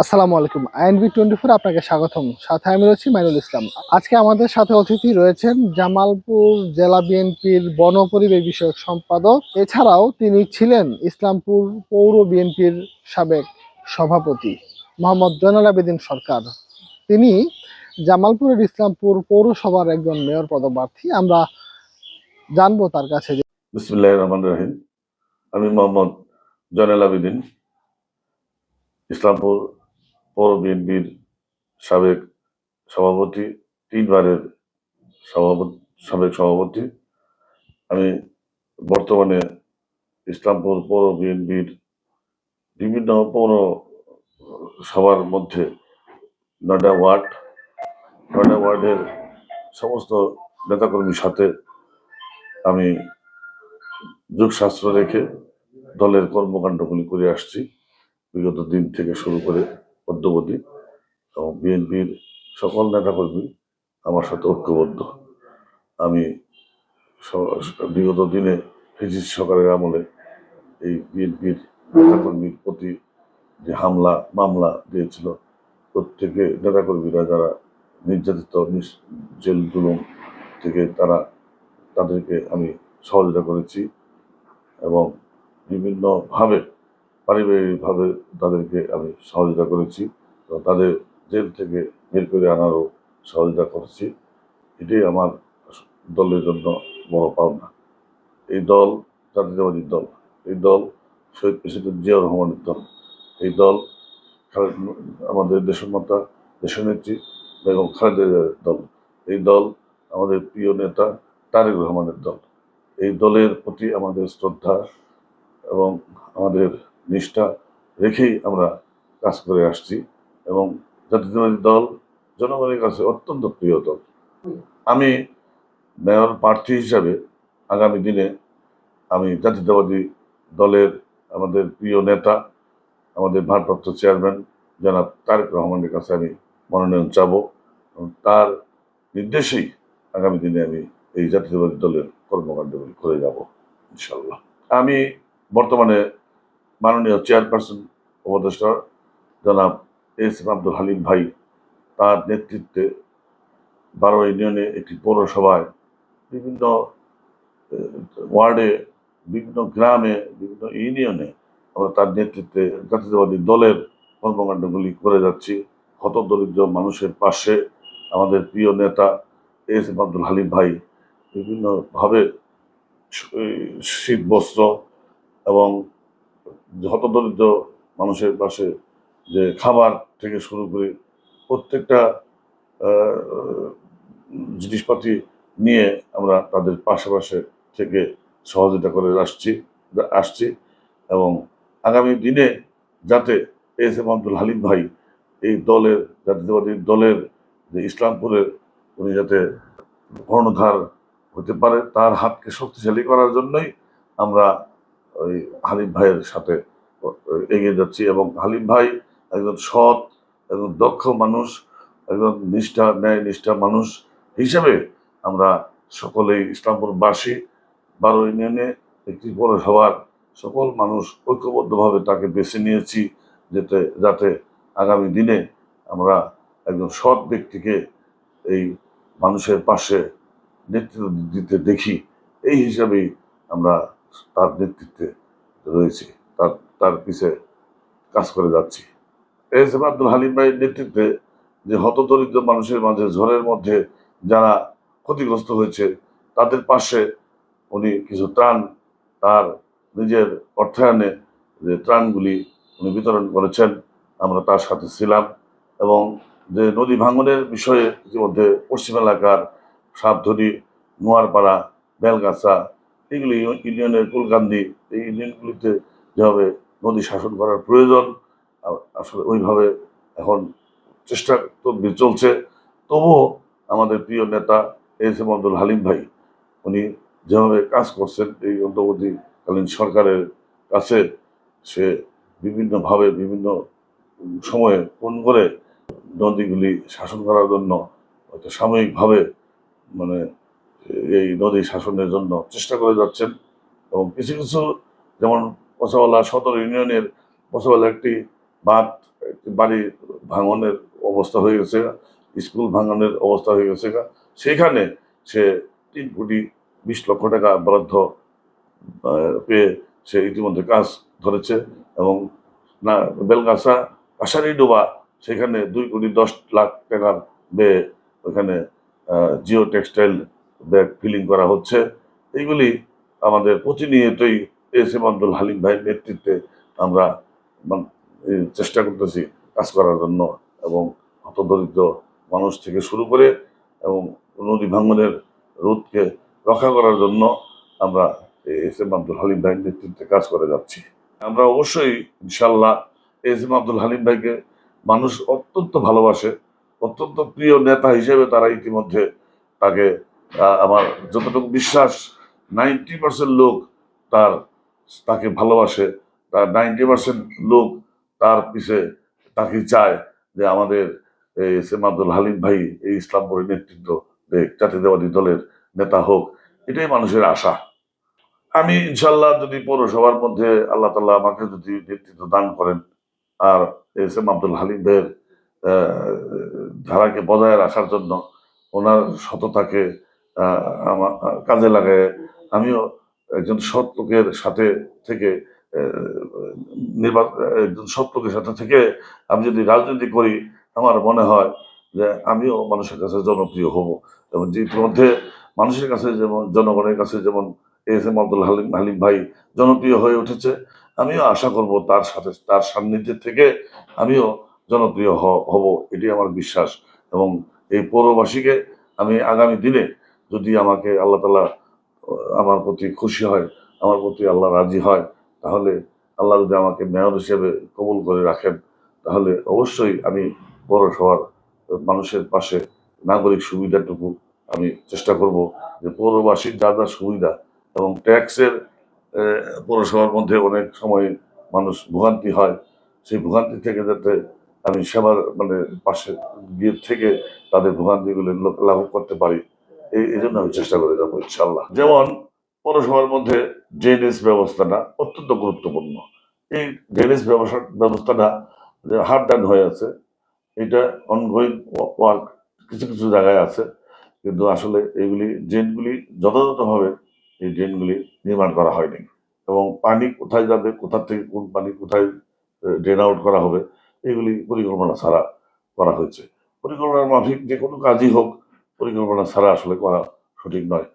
আসসালামু আলাইকুম। INB twenty four আপনাকে স্বাগতম। সাথে আমি রয়েছি মাইনুল ইসলাম। আজকে আমাদের সাথে অতিথি রয়েছেন জামালপুর জেলা বিএনপির বন পরিবেশ বিষয়ক সম্পাদক। এছাড়াও তিনি ছিলেন ইসলামপুর পৌর বিএনপির সাবেক সভাপতি, মোহাম্মদ জয়নাল আবেদিন সরকার। তিনি জামালপুরের ইসলামপুর পৌরসভার একজন মেয়র পদপ্রার্থী। আমরা জানব তার কাছে আমি মোহাম্মদ জয়নাল আবেদিন, ইসলামপুর পৌর বিএনপির সাবেক সভাপতি, তিনবারের সভাপতি, সাবেক সভাপতি। আমি বর্তমানে ইসলামপুর পৌর বিএনপির বিভিন্ন পৌর সভার মধ্যে নয়ডা ওয়ার্ড নয়ডা ওয়ার্ডের সমস্ত নেতাকর্মীর সাথে আমি যোগশাস্ত্র রেখে দলের কর্মকাণ্ডগুলি করে আসছি। বিগত দিন থেকে শুরু করে অদ্যবধি এবং বিএনপির সকল নেতাকর্মী আমার সাথে ঐক্যবদ্ধ। আমি বিগত দিনে ফিজিস সরকারের আমলে এই বিএনপির নেতাকর্মীর প্রতি যে হামলা, মামলা দিয়েছিল, প্রত্যেকে নেতাকর্মীরা যারা নির্যাতিত জেল জুলুম থেকে তারা তাদেরকে আমি সহযোগিতা করেছি এবং বিভিন্নভাবে পারিবারিকভাবে তাদেরকে আমি সহযোগিতা করেছি এবং তাদের জেল থেকে বের করে আনারও সহযোগিতা করেছি। এটাই আমার দলের জন্য বড় পাওনা। এই দল, জাতীয়তাবাদী দল, এই দল শহীদ প্রেসিডেন্ট জিয়াউর রহমানের দল, এই দল আমাদের দেশমাতা দেশনেত্রী বেগম খালেদা দল, এই দল আমাদের প্রিয় নেতা তারেক রহমানের দল। এই দলের প্রতি আমাদের শ্রদ্ধা এবং আমাদের নিষ্ঠা রেখেই আমরা কাজ করে আসছি এবং জাতীয়তাবাদী দল, জনগণের কাছে অত্যন্ত প্রিয় দল। আমি মেয়র প্রার্থী হিসাবে আগামী দিনে আমি জাতীয়তাবাদী দলের আমাদের প্রিয় নেতা, আমাদের ভারপ্রাপ্ত চেয়ারম্যান জনাব তারেক রহমানের কাছে আমি মনোনয়ন চাবো এবং তার নির্দেশেই আগামী দিনে আমি এই জাতীয়তাবাদী দলের কর্মকাণ্ডগুলি করে যাব ইনশাল্লাহ আমি বর্তমানে মাননীয় চেয়ারপারসন উপদেষ্টা জনাব এস এম আব্দুল হালিম ভাই, তার নেতৃত্বে বারো ইউনিয়নে একটি পৌরসভায় বিভিন্ন ওয়ার্ডে, বিভিন্ন গ্রামে, বিভিন্ন ইউনিয়নে আমরা তার নেতৃত্বে জাতীয়তাবাদী দলের কর্মকাণ্ডগুলি করে যাচ্ছি। হতদরিদ্র মানুষের পাশে আমাদের প্রিয় নেতা এস এম আব্দুল হালিম ভাই বিভিন্নভাবে শীত বস্ত্র এবং হতদরিদ্র মানুষের পাশে যে খাবার থেকে শুরু করে প্রত্যেকটা জিনিসপাতি নিয়ে আমরা তাদের পাশে পাশে থেকে সহযোগিতা করে আসছি আসছি এবং আগামী দিনে যাতে এস এম আব্দুল হালিম ভাই এই দলের, জাতীয়তাবাদী দলের যে ইসলামপুরের উনি যাতে কর্ণধার হতে পারে, তার হাতকে শক্তিশালী করার জন্যই আমরা ওই হালিম ভাইয়ের সাথে এগিয়ে যাচ্ছি এবং হালিম ভাই একজন সৎ, একজন দক্ষ মানুষ, একজন নিষ্ঠা, ন্যায় নিষ্ঠা মানুষ হিসেবে আমরা সকলেই ইসলামপুরবাসী, বারো ইউনিয়নে একটি পৌরসভার সকল মানুষ ঐক্যবদ্ধভাবে তাকে বেছে নিয়েছি যেতে, যাতে আগামী দিনে আমরা একজন সৎ ব্যক্তিকে এই মানুষের পাশে নেতৃত্ব দিতে দেখি। এই হিসাবেই আমরা তার নেতৃত্বে রয়েছে। তার তার পিছে কাজ করে যাচ্ছি। এস এম আব্দুল হালিম ভাইয়ের নেতৃত্বে যে হতদরিদ্র মানুষের মাঝে ঝড়ের মধ্যে যারা ক্ষতিগ্রস্ত হয়েছে, তাদের পাশে উনি কিছু ত্রাণ, তার নিজের অর্থায়নে যে ত্রাণগুলি উনি বিতরণ করেছেন, আমরা তার সাথে ছিলাম এবং যে নদী ভাঙনের বিষয়ে ইতিমধ্যে পশ্চিম এলাকার সাবধরি নোয়ারপাড়া, বেলগাছা এগুলি ইউনিয়নের কুলকান্দি এই ইউনিয়নগুলিতে যেভাবে নদী শাসন করার প্রয়োজন আসলে ওইভাবে এখন চেষ্টা তদবির চলছে। তবুও আমাদের প্রিয় নেতা এস এম আব্দুল হালিম ভাই, উনি যেভাবে কাজ করছেন এই অন্তর্বর্তীকালীন সরকারের কাছে, সে বিভিন্নভাবে বিভিন্ন সময়ে ফোন করে নদীগুলি শাসন করার জন্য হয়তো সাময়িকভাবে মানে এই নদী শাসনের জন্য চেষ্টা করে যাচ্ছেন। এবং কিছু কিছু যেমন পচাওয়ালা সদর ইউনিয়নের পচাওয়ালা একটি বাঁধ, একটি বাড়ি ভাঙনের অবস্থা হয়ে গেছে, স্কুল ভাঙনের অবস্থা হয়ে গেছে। সেখানে সে তিন কোটি বিশ লক্ষ টাকা বরাদ্দ পেয়ে সে ইতিমধ্যে কাজ ধরেছে এবং না, বেলগাছা কাশারি ডোবা সেখানে দুই কোটি দশ লাখ টাকার ব্যয়ে ওখানে জিও টেক্সটাইল ব্যাগ ফিলিং করা হচ্ছে। এইগুলি আমাদের প্রতিনিয়তই এস এম আব্দুল হালিম ভাইয়ের নেতৃত্বে আমরা চেষ্টা করতেছি কাজ করার জন্য এবং হতদরিদ্র মানুষ থেকে শুরু করে এবং নদী ভাঙনের রোধকে রক্ষা করার জন্য আমরা এস এম আব্দুল হালিম ভাইয়ের নেতৃত্বে কাজ করে যাচ্ছি। আমরা অবশ্যই ইনশাল্লাহ এস এম আব্দুল হালিম ভাইকে মানুষ অত্যন্ত ভালোবাসে, অত্যন্ত প্রিয় নেতা হিসেবে তারা ইতিমধ্যে তাকে আমার যতটুকু বিশ্বাস নাইনটি পার্সেন্ট লোক তার, তাকে ভালোবাসে, তার নাইনটি পার্সেন্ট লোক তার পিছে তাকে চায় যে আমাদের এই এস এম আব্দুল হালিম ভাই এই ইসলামপুরের নেতৃত্ব জাতীয়তাবাদী দলের নেতা হোক, এটাই মানুষের আশা। আমি ইনশাল্লাহ যদি পৌরসভার মধ্যে আল্লাহ তাল্লাহ আমাকে যদি নেতৃত্ব দান করেন, আর এস এম আব্দুল হালিম ভাইয়ের ধারাকে বজায় রাখার জন্য ওনার সততাকে আমার কাজে লাগে। আমিও একজন সৎ লোকের সাথে থেকে একজন সৎ লোকের সাথে থেকে আমি যদি রাজনীতি করি, আমার মনে হয় যে আমিও মানুষের কাছে জনপ্রিয় হব। এবং ইতিমধ্যে মানুষের কাছে যেমন, জনগণের কাছে যেমন এস এম আব্দুল হালিম হালিম ভাই জনপ্রিয় হয়ে উঠেছে, আমিও আশা করব তার সাথে, তার সান্নিধ্যের থেকে আমিও জনপ্রিয় হব। এটি আমার বিশ্বাস। এবং এই পৌরবাসীকে আমি আগামী দিনে যদি আমাকে আল্লাহ তালা আমার প্রতি খুশি হয়, আমার প্রতি আল্লাহ রাজি হয়, তাহলে আল্লাহ যদি আমাকে মেয়র হিসেবে কবুল করে রাখেন, তাহলে অবশ্যই আমি পৌরসভার মানুষের পাশে নাগরিক সুবিধাটুকু আমি চেষ্টা করব যে পৌরবাসীর যা যা সুবিধা এবং ট্যাক্সের পৌরসভার মধ্যে অনেক সময় মানুষ ভোগান্তি হয়, সেই ভোগান্তি থেকে যাতে আমি সেবার মানে পাশে গিয়ে থেকে তাদের ভোগান্তিগুলো লাঘব করতে পারি। এই জন্য আমি চেষ্টা করে যাব ইনশাল্লাহ যেমন, পৌরসভার মধ্যে ড্রেনেজ ব্যবস্থাটা অত্যন্ত গুরুত্বপূর্ণ। এই ড্রেনেজ ব্যবস্থা ব্যবস্থাটা যে হাফ ডান হয়ে আছে, এটা অনগোয়িং ওয়ার্ক কিছু কিছু জায়গায় আছে, কিন্তু আসলে এইগুলি ড্রেনগুলি যথাযথভাবে এই ড্রেনগুলি নির্মাণ করা হয়নি। এবং পানি কোথায় যাবে, কোথা থেকে কোন পানি কোথায় ড্রেন আউট করা হবে, এগুলি পরিকল্পনা ছাড়া করা হয়েছে। পরিকল্পনা মাফিক যে কোনো কাজই হোক পরিকল্পনা ছাড়া আসলে করা সঠিক নয়।